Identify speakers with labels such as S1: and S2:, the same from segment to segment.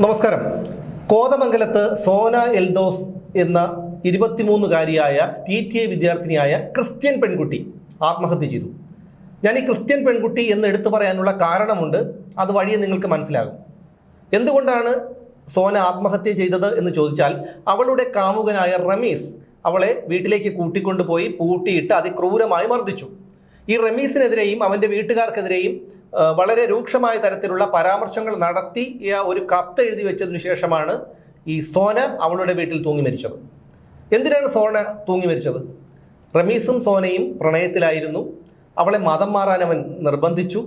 S1: നമസ്കാരം. കോതമംഗലത്ത് സോന എൽദോസ് എന്ന ഇരുപത്തിമൂന്നുകാരിയായ ടി ടി എ വിദ്യാർത്ഥിനിയായ ക്രിസ്ത്യൻ പെൺകുട്ടി ആത്മഹത്യ ചെയ്തു. ഞാൻ ഈ ക്രിസ്ത്യൻ പെൺകുട്ടി എന്ന് എടുത്തു പറയാനുള്ള കാരണമുണ്ട്. അത് വഴിയെ നിങ്ങൾക്ക് മനസ്സിലാകും. എന്തുകൊണ്ടാണ് സോന ആത്മഹത്യ ചെയ്തത് എന്ന് ചോദിച്ചാൽ അവളുടെ കാമുകനായ റമീസ് അവളെ വീട്ടിലേക്ക് കൂട്ടിക്കൊണ്ടുപോയി പൂട്ടിയിട്ട് അതിക്രൂരമായി മർദ്ദിച്ചു. ഈ റമീസിനെതിരെയും അവന്റെ വീട്ടുകാർക്കെതിരെയും വളരെ രൂക്ഷമായ തരത്തിലുള്ള പരാമർശങ്ങൾ നടത്തി ഒരു കത്ത് എഴുതി വെച്ചതിനു ശേഷമാണ് ഈ സോന അവളുടെ വീട്ടിൽ തൂങ്ങി മരിച്ചത്. എന്തിനാണ് സോന തൂങ്ങി മരിച്ചത്? റമീസും സോനയും പ്രണയത്തിലായിരുന്നു. അവളെ മതം മാറാൻ അവൻ നിർബന്ധിച്ചു.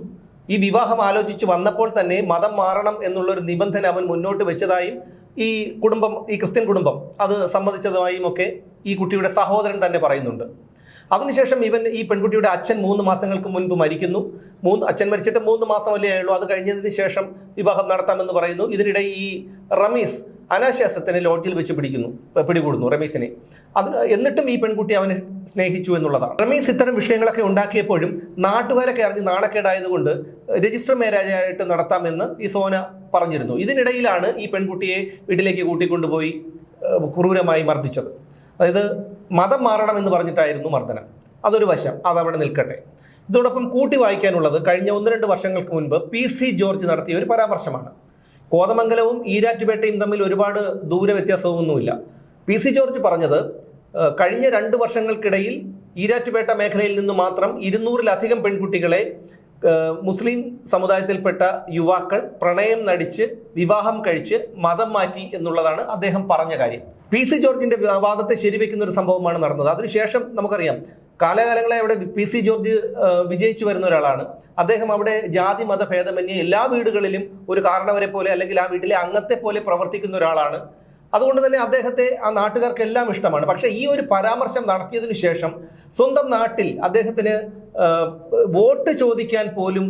S1: ഈ വിവാഹം ആലോചിച്ച് വന്നപ്പോൾ തന്നെ മതം മാറണം എന്നുള്ളൊരു നിബന്ധന അവൻ മുന്നോട്ട് വെച്ചതായും ഈ കുടുംബം ഈ ക്രിസ്ത്യൻ കുടുംബം അത് സമ്മതിച്ചതായും ഒക്കെ ഈ കുട്ടിയുടെ സഹോദരൻ തന്നെ പറയുന്നുണ്ട്. അതിനുശേഷം ഇവൻ ഈ പെൺകുട്ടിയുടെ അച്ഛൻ മൂന്ന് മാസങ്ങൾക്ക് മുൻപ് മരിക്കുന്നു. മൂന്ന് അച്ഛൻ മരിച്ചിട്ട് മൂന്ന് മാസമല്ലേ ആയുള്ളൂ. അത് കഴിഞ്ഞതിന് ശേഷം വിവാഹം നടത്താമെന്ന് പറയുന്നു. ഇതിനിടെ ഈ റമീസ് അനാശാസ്യത്തിനെ ലോഡ്ജിൽ വെച്ച് പിടിക്കുന്നു പിടികൂടുന്നു റമീസിനെ. അതിന് എന്നിട്ടും ഈ പെൺകുട്ടി അവനെ സ്നേഹിച്ചു എന്നുള്ളതാണ്. റമീസ് ഇത്തരം വിഷയങ്ങളൊക്കെ ഉണ്ടാക്കിയപ്പോഴും നാട്ടുകാരൊക്കെ അറിഞ്ഞ് നാണക്കേടായതുകൊണ്ട് രജിസ്റ്റർ മേരാജായിട്ട് നടത്താമെന്ന് ഈ സോന പറഞ്ഞിരുന്നു. ഇതിനിടയിലാണ് ഈ പെൺകുട്ടിയെ വീട്ടിലേക്ക് കൂട്ടിക്കൊണ്ടുപോയി ക്രൂരമായി മർദ്ദിച്ചത്. അതായത് മതം മാറണമെന്ന് പറഞ്ഞിട്ടായിരുന്നു മർദ്ദനം. അതൊരു വശം. അതവിടെ നിൽക്കട്ടെ. ഇതോടൊപ്പം കൂട്ടി വായിക്കാനുള്ളത് കഴിഞ്ഞ ഒന്ന് രണ്ട് വർഷങ്ങൾക്ക് മുൻപ് പി സി ജോർജ് നടത്തിയ ഒരു പരാമർശമാണ്. കോതമംഗലവും ഈരാറ്റുപേട്ടയും തമ്മിൽ ഒരുപാട് ദൂര വ്യത്യാസമൊന്നുമില്ല പി സി ജോർജ് പറഞ്ഞത് കഴിഞ്ഞ രണ്ട് വർഷങ്ങൾക്കിടയിൽ ഈരാറ്റുപേട്ട മേഖലയിൽ നിന്ന് മാത്രം ഇരുന്നൂറിലധികം പെൺകുട്ടികളെ മുസ്ലിം സമുദായത്തിൽപ്പെട്ട യുവാക്കൾ പ്രണയം നടിച്ച് വിവാഹം കഴിച്ച് മതം മാറ്റി എന്നുള്ളതാണ് അദ്ദേഹം പറഞ്ഞ കാര്യം. പി സി ജോർജിന്റെ വാദത്തെ ശരിവെക്കുന്ന ഒരു സംഭവമാണ് നടന്നത്. അതിനുശേഷം നമുക്കറിയാം കാലകാലങ്ങളെ അവിടെ പി സി ജോർജ് വിജയിച്ചു വരുന്ന ഒരാളാണ്. അദ്ദേഹം അവിടെ ജാതി മത ഭേദമന്യേ എല്ലാ വീടുകളിലും ഒരു കാരണവരെ പോലെ അല്ലെങ്കിൽ ആ വീട്ടിലെ അംഗത്തെ പോലെ പ്രവർത്തിക്കുന്ന ഒരാളാണ്. അതുകൊണ്ട് തന്നെ അദ്ദേഹത്തെ ആ നാട്ടുകാർക്കെല്ലാം ഇഷ്ടമാണ്. പക്ഷേ ഈ ഒരു പരാമർശം നടത്തിയതിനു ശേഷം സ്വന്തം നാട്ടിൽ അദ്ദേഹത്തിന് വോട്ട് ചോദിക്കാൻ പോലും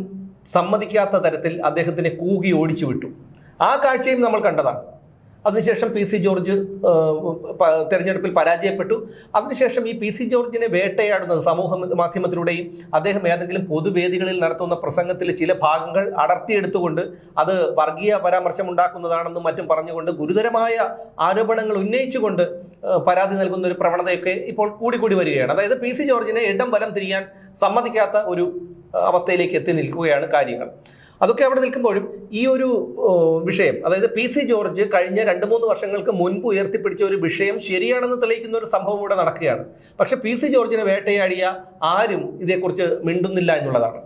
S1: സമ്മതിക്കാത്ത തരത്തിൽ അദ്ദേഹത്തിനെ കൂകി ഓടിച്ചു വിട്ടു. ആ കാഴ്ചയും നമ്മൾ കണ്ടതാണ്. അതിനുശേഷം പി സി ജോർജ് തെരഞ്ഞെടുപ്പിൽ പരാജയപ്പെട്ടു. അതിനുശേഷം ഈ പി സി ജോർജിനെ വേട്ടയാടുന്നത് സമൂഹ മാധ്യമത്തിലൂടെയും അദ്ദേഹം ഏതെങ്കിലും പൊതുവേദികളിൽ നടത്തുന്ന പ്രസംഗത്തിലെ ചില ഭാഗങ്ങൾ അടർത്തിയെടുത്തുകൊണ്ട് അത് വർഗീയ പരാമർശം ഉണ്ടാക്കുന്നതാണെന്നും മറ്റും പറഞ്ഞുകൊണ്ട് ഗുരുതരമായ ആരോപണങ്ങൾ ഉന്നയിച്ചുകൊണ്ട് പരാതി നൽകുന്ന ഒരു പ്രവണതയൊക്കെ ഇപ്പോൾ കൂടി കൂടി വരികയാണ്. അതായത് പി സി ജോർജിനെ ഇടം വലം തിരിയാൻ സമ്മതിക്കാത്ത ഒരു അവസ്ഥയിലേക്ക് എത്തി നിൽക്കുകയാണ് കാര്യങ്ങൾ. അതൊക്കെ അവിടെ നിൽക്കുമ്പോഴും ഈ ഒരു വിഷയം അതായത് പി സി ജോർജ് കഴിഞ്ഞ രണ്ട് മൂന്ന് വർഷങ്ങൾക്ക് മുൻപ് ഉയർത്തിപ്പിടിച്ച ഒരു വിഷയം ശരിയാണെന്ന് തെളിയിക്കുന്ന ഒരു സംഭവം ഇവിടെ നടക്കുകയാണ്. പക്ഷേ പി സി ജോർജിനെ വേട്ടയാടിയ ആരും ഇതേക്കുറിച്ച് മിണ്ടുന്നില്ല എന്നുള്ളതാണ്.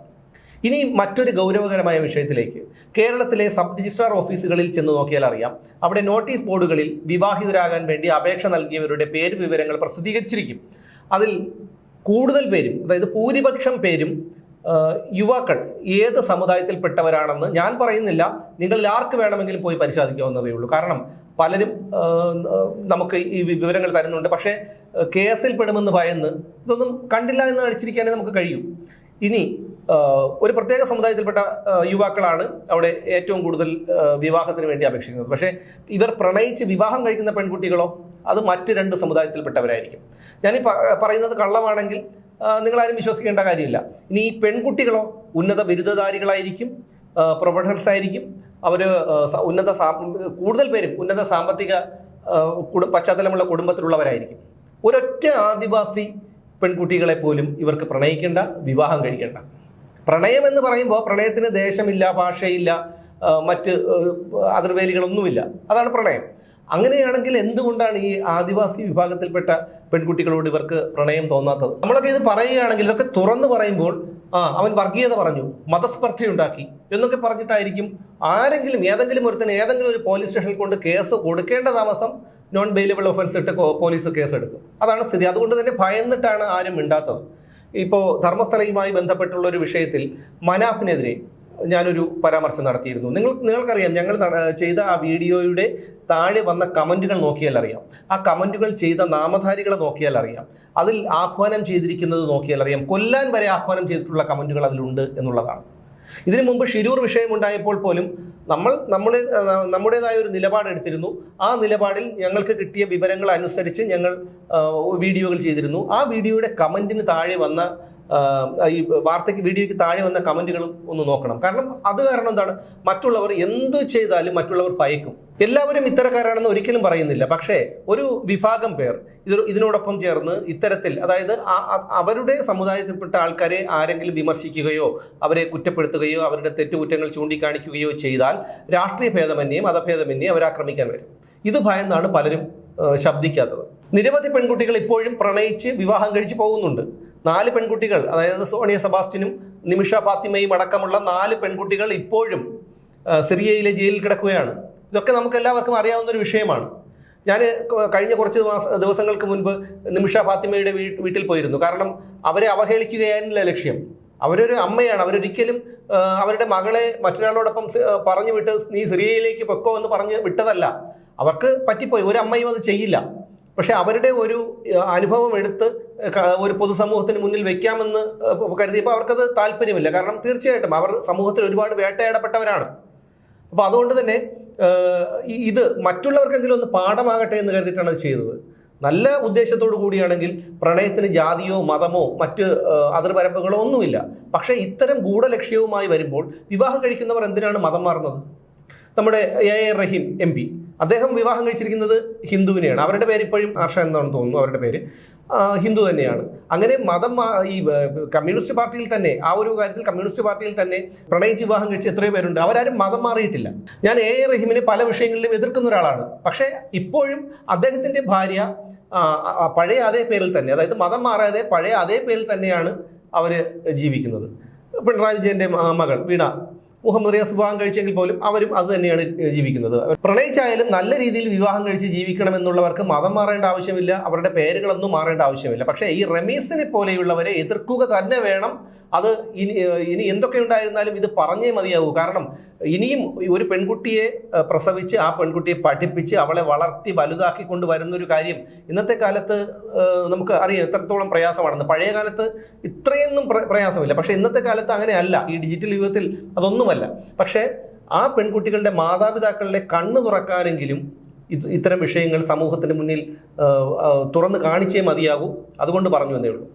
S1: ഇനി മറ്റൊരു ഗൗരവകരമായ വിഷയത്തിലേക്ക്. കേരളത്തിലെ സബ് രജിസ്ട്രാർ ഓഫീസുകളിൽ ചെന്ന് നോക്കിയാൽ അറിയാം അവിടെ നോട്ടീസ് ബോർഡുകളിൽ വിവാഹിതരാകാൻ വേണ്ടി അപേക്ഷ നൽകിയവരുടെ പേര് വിവരങ്ങൾ പ്രസിദ്ധീകരിച്ചിരിക്കും. അതിൽ കൂടുതൽ പേരും അതായത് ഭൂരിപക്ഷം പേരും യുവാക്കൾ ഏത് സമുദായത്തിൽപ്പെട്ടവരാണെന്ന് ഞാൻ പറയുന്നില്ല. നിങ്ങളിൽ ആർക്ക് വേണമെങ്കിലും പോയി പരിശോധിക്കാവുന്നതേ ഉള്ളൂ. കാരണം പലരും നമുക്ക് ഈ വിവരങ്ങൾ തരുന്നുണ്ട്. പക്ഷേ കേസിൽ പെടുമെന്ന് ഭയന്ന് ഇതൊന്നും കണ്ടില്ല എന്ന് അടിച്ചിരിക്കാനേ നമുക്ക് കഴിയും. ഇനി ഒരു പ്രത്യേക സമുദായത്തിൽപ്പെട്ട യുവാക്കളാണ് അവിടെ ഏറ്റവും കൂടുതൽ വിവാഹത്തിന് വേണ്ടി അപേക്ഷിക്കുന്നത്. പക്ഷേ ഇവർ പ്രണയിച്ച് വിവാഹം കഴിക്കുന്ന പെൺകുട്ടികളോ അത് മറ്റ് രണ്ട് സമുദായത്തിൽപ്പെട്ടവരായിരിക്കും. ഞാൻ പറയുന്നത് കള്ളമാണെങ്കിൽ നിങ്ങളാരും വിശ്വസിക്കേണ്ട കാര്യമില്ല. ഇനി ഈ പെൺകുട്ടികളോ ഉന്നത ബിരുദധാരികളായിരിക്കും പ്രൊഫഷണൽസ് ആയിരിക്കും അവർ ഉന്നത കൂടുതൽ പേരും ഉന്നത സാമ്പത്തിക പശ്ചാത്തലമുള്ള കുടുംബത്തിലുള്ളവരായിരിക്കും. ഒരൊറ്റ ആദിവാസി പെൺകുട്ടികളെ പോലും ഇവർക്ക് പ്രണയിക്കേണ്ട വിവാഹം കഴിക്കേണ്ട. പ്രണയം എന്ന് പറയുമ്പോൾ പ്രണയത്തിന് ദേശമില്ല ഭാഷയില്ല മറ്റ് അതിർവേലികളൊന്നുമില്ല. അതാണ് പ്രണയം. അങ്ങനെയാണെങ്കിൽ എന്തുകൊണ്ടാണ് ഈ ആദിവാസി വിഭാഗത്തിൽപ്പെട്ട പെൺകുട്ടികളോട് ഇവർക്ക് പ്രണയം തോന്നാത്തത്? നമ്മളൊക്കെ ഇത് പറയുകയാണെങ്കിൽ ഇതൊക്കെ തുറന്നു പറയുമ്പോൾ ആ അവൻ വർഗീയത പറഞ്ഞു മതസ്പർദ്ധയുണ്ടാക്കി എന്നൊക്കെ പറഞ്ഞിട്ടായിരിക്കും ആരെങ്കിലും ഏതെങ്കിലും ഒരുത്തന് ഏതെങ്കിലും ഒരു പോലീസ് സ്റ്റേഷനിൽ കൊണ്ട് കേസ് കൊടുക്കേണ്ട താമസം നോൺ ബെയിലബിൾ ഒഫൻസ് ഇട്ട് പോലീസ് കേസ് എടുക്കും അതാണ് സ്ഥിതി. അതുകൊണ്ട് തന്നെ ഭയന്നിട്ടാണ് ആരും മിണ്ടാത്തത്. ഇപ്പോൾ ധർമ്മസ്ഥലയുമായി ബന്ധപ്പെട്ടുള്ള ഒരു വിഷയത്തിൽ മനാഫിനെതിരെ ഞാനൊരു പരാമർശം നടത്തിയിരുന്നു. നിങ്ങൾ നിങ്ങൾക്കറിയാം ഞങ്ങൾ ചെയ്ത ആ വീഡിയോയുടെ താഴെ വന്ന കമന്റുകൾ നോക്കിയാൽ അറിയാം. ആ കമന്റുകൾ ചെയ്ത നാമധാരികളെ നോക്കിയാൽ അറിയാം. അതിൽ ആഹ്വാനം ചെയ്തിരിക്കുന്നത് നോക്കിയാൽ അറിയാം. കൊല്ലാൻ വരെ ആഹ്വാനം ചെയ്തിട്ടുള്ള കമന്റുകൾ അതിലുണ്ട് എന്നുള്ളതാണ്. ഇതിനു മുമ്പ് ഷിരൂർ വിഷയമുണ്ടായപ്പോൾ പോലും നമ്മൾ നമ്മുടെ നമ്മുടേതായ ഒരു നിലപാടെടുത്തിരുന്നു ആ നിലപാടിൽ ഞങ്ങൾക്ക് കിട്ടിയ വിവരങ്ങൾ അനുസരിച്ച് ഞങ്ങൾ വീഡിയോകൾ ചെയ്തിരുന്നു. ആ വീഡിയോയുടെ കമന്റിന് താഴെ വന്ന ഈ വാർത്തയ്ക്ക് വീഡിയോയ്ക്ക് താഴെ വന്ന കമന്റുകളും ഒന്ന് നോക്കണം. കാരണം അത് കാരണം എന്താണ്? മറ്റുള്ളവർ എന്തു ചെയ്താലും മറ്റുള്ളവർ ഭയക്കും. എല്ലാവരും ഇത്തരക്കാരാണെന്ന് ഒരിക്കലും പറയുന്നില്ല. പക്ഷേ ഒരു വിഭാഗം പേർ ഇത് ഇതിനോടൊപ്പം ചേർന്ന് ഇത്തരത്തിൽ അതായത് അവരുടെ സമുദായത്തിൽപ്പെട്ട ആൾക്കാരെ ആരെങ്കിലും വിമർശിക്കുകയോ അവരെ കുറ്റപ്പെടുത്തുകയോ അവരുടെ തെറ്റുകുറ്റങ്ങൾ ചൂണ്ടിക്കാണിക്കുകയോ ചെയ്താൽ രാഷ്ട്രീയ ഭേദമന്യേയും മതഭേദമന്യേയും അവരാക്രമിക്കാൻ വരും. ഇത് ഭയന്നാണ് പലരും ശബ്ദിക്കാത്തത്. നിരവധി പെൺകുട്ടികൾ ഇപ്പോഴും പ്രണയിച്ച് വിവാഹം കഴിച്ച് പോകുന്നുണ്ട്. നാല് പെൺകുട്ടികൾ അതായത് സോണിയ സബാസ്റ്റിനും നിമിഷ ഫാത്തിമയും അടക്കമുള്ള നാല് പെൺകുട്ടികൾ ഇപ്പോഴും സിറിയയിലെ ജയിലിൽ കിടക്കുകയാണ്. ഇതൊക്കെ നമുക്ക് എല്ലാവർക്കും അറിയാവുന്ന ഒരു വിഷയമാണ്. ഞാൻ കഴിഞ്ഞ കുറച്ച് ദിവസങ്ങൾക്ക് മുൻപ് നിമിഷ ഫാത്തിമയുടെ വീട്ടിൽ പോയിരുന്നു. കാരണം അവരെ അവഹേളിക്കുകയായിരുന്നില്ല ലക്ഷ്യം. അവരൊരു അമ്മയാണ്. അവരൊരിക്കലും അവരുടെ മകളെ മറ്റൊരാളോടൊപ്പം പറഞ്ഞു വിട്ട് നീ സിറിയയിലേക്ക് പൊക്കോ എന്ന് പറഞ്ഞ് വിട്ടതല്ല. അവർക്ക് പറ്റിപ്പോയി. ഒരു അമ്മയും അത് ചെയ്യില്ല. പക്ഷെ അവരുടെ ഒരു അനുഭവം എടുത്ത് ഒരു പൊതുസമൂഹത്തിന് മുന്നിൽ വെക്കാമെന്ന് കരുതിയപ്പോൾ അവർക്കത് താല്പര്യമില്ല. കാരണം തീർച്ചയായിട്ടും അവർ സമൂഹത്തിൽ ഒരുപാട് വേട്ടയാടപ്പെട്ടവരാണ്. അപ്പോൾ അതുകൊണ്ട് തന്നെ ഇത് മറ്റുള്ളവർക്കെങ്കിലും ഒന്ന് പാഠമാകട്ടെ എന്ന് കരുതിയിട്ടാണ് അത് ചെയ്തത്. നല്ല ഉദ്ദേശത്തോടു കൂടിയാണെങ്കിൽ പ്രണയത്തിന് ജാതിയോ മതമോ മറ്റ് അതിർവരമ്പുകളോ ഒന്നുമില്ല. പക്ഷേ ഇത്തരം ഗൂഢലക്ഷ്യവുമായി വരുമ്പോൾ വിവാഹം കഴിക്കുന്നവർ എന്തിനാണ് മതം മാറുന്നത്? നമ്മുടെ A A Rahim M P. അദ്ദേഹം വിവാഹം കഴിച്ചിരിക്കുന്നത് ഹിന്ദുവിനെയാണ്. അവരുടെ പേര് ഇപ്പോഴും ഹർഷ എന്നാണെന്ന് തോന്നുന്നു അവരുടെ പേര്. ഹിന്ദു തന്നെയാണ്. അങ്ങനെ മതം ഈ കമ്മ്യൂണിസ്റ്റ് പാർട്ടിയിൽ തന്നെ ആ ഒരു കാര്യത്തിൽ കമ്മ്യൂണിസ്റ്റ് പാർട്ടിയിൽ തന്നെ പ്രണയിച്ച് വിവാഹം കഴിച്ച് എത്രയോ പേരുണ്ട്. അവരാരും മതം മാറിയിട്ടില്ല. ഞാൻ എ എ റഹീമിനെ പല വിഷയങ്ങളിലും എതിർക്കുന്ന ഒരാളാണ്. പക്ഷേ ഇപ്പോഴും അദ്ദേഹത്തിന്റെ ഭാര്യ പഴയ അതേ പേരിൽ തന്നെ അതായത് മതം മാറാതെ പഴയ അതേ പേരിൽ തന്നെയാണ് അവർ ജീവിക്കുന്നത്. പിണറായി വിജയന്റെ മകൾ വീണ. മുഹമ്മദ് റിയാസ് വിവാഹം കഴിച്ചെങ്കിൽ പോലും അവരും അത് തന്നെയാണ് ജീവിക്കുന്നത്. പ്രണയിച്ചായാലും നല്ല രീതിയിൽ വിവാഹം കഴിച്ച് ജീവിക്കണം എന്നുള്ളവർക്ക് മതം മാറേണ്ട ആവശ്യമില്ല അവരുടെ പേരുകളൊന്നും മാറേണ്ട ആവശ്യമില്ല. പക്ഷേ ഈ റമീസിനെ പോലെയുള്ളവരെ എതിർക്കുക തന്നെ വേണം അത് ഇനി ഇനി എന്തൊക്കെ ഉണ്ടായിരുന്നാലും ഇത് പറഞ്ഞേ മതിയാകൂ കാരണം ഇനിയും ഒരു പെൺകുട്ടിയെ പ്രസവിച്ച് ആ പെൺകുട്ടിയെ പഠിപ്പിച്ച് അവളെ വളർത്തി വലുതാക്കി കൊണ്ടുവരുന്നൊരു കാര്യം ഇന്നത്തെ കാലത്ത് നമുക്ക് അറിയാം എത്രത്തോളം പ്രയാസമാണെന്ന്. പഴയ കാലത്ത് ഇത്രയൊന്നും പ്ര- പ്രയാസമില്ല. പക്ഷേ ഇന്നത്തെ കാലത്ത് അങ്ങനെയല്ല. ഈ ഡിജിറ്റൽ യുഗത്തിൽ അതൊന്നുമല്ല. പക്ഷേ ആ പെൺകുട്ടികളുടെ മാതാപിതാക്കളുടെ കണ്ണ് തുറക്കാനെങ്കിലും ഇത് ഇത്തരം വിഷയങ്ങൾ സമൂഹത്തിന് മുന്നിൽ തുറന്ന് കാണിച്ചേ മതിയാകൂ. അതുകൊണ്ട് പറഞ്ഞു എന്നേ ഉള്ളൂ.